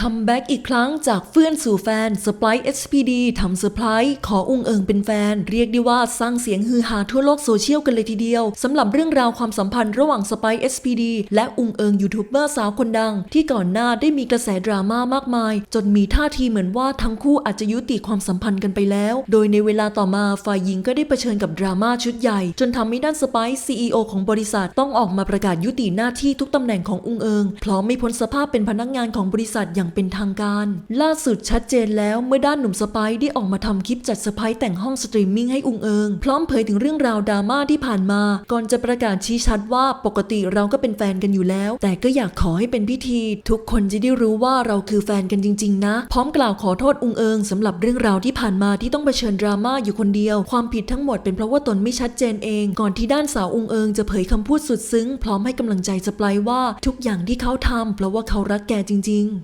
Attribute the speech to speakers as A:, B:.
A: คัมแบ็กอีกครั้งจากเฟื่อนสู่แฟนสป i ย SPD ทำเซอร์ไพรส์ขออุงเอิงเป็นแฟน เรียกได้ว่าสร้างเสียงฮือฮาทั่วโลกโซเชียลกันเลยทีเดียวสำหรับเรื่องราวความสัมพันธ์ระหว่างสป i ย SPD และอุงเอิงยูทูบเบอร์สาวคนดัง ที่ก่อนหน้าได้มีกระแสดราม่ามากมาย จนมีท่าทีเหมือนว่าทั้งคู่อาจจะยุติความสัมพันธ์กันไปแล้ว โดยในเวลาต่อมาฝ่ายหญิงก็ได้เผชิญกับดราม่าชุดใหญ่ จนทำให้ด้านสไปซ์ CEO ของบริษัทต้องออกมาประกาศยุติหน้าที่ทุกตำแหน่งของอุงเอิงพร้อมไม่พ้นสภาพเป็นพนักงานของบริษัทอย่างเป็นทางการ ล่าสุดชัดเจนแล้วเมื่อด้านหนุ่มสไปได้ออกมาทำคลิปจัดเซอร์ไพรส์แต่งห้องสตรีมมิ่งให้อุงเอิง พร้อมเผยถึงเรื่องราวดราม่าที่ผ่านมา ก่อนจะประกาศชี้ชัดว่าปกติเราก็เป็นแฟนกันอยู่แล้ว แต่ก็อยากขอให้เป็นพิธี ทุกคนจะได้รู้ว่าเราคือแฟนกันจริง ๆ นะ พร้อมกล่าวขอโทษอุงเอิงสำหรับเรื่องราวที่ผ่านมาที่ต้องเผชิญดราม่าอยู่คนเดียว ความผิดทั้งหมดเป็นเพราะว่าตนไม่ชัดเจนเอง ก่อนที่ด้านสาวอุงเอิงจะเผยคำพูดสุดซึ้ง พร้อมให้กำลังใจสไปว่าทุกอย่างที่เขาทำเพราะว่าเขารักแกจริง ๆ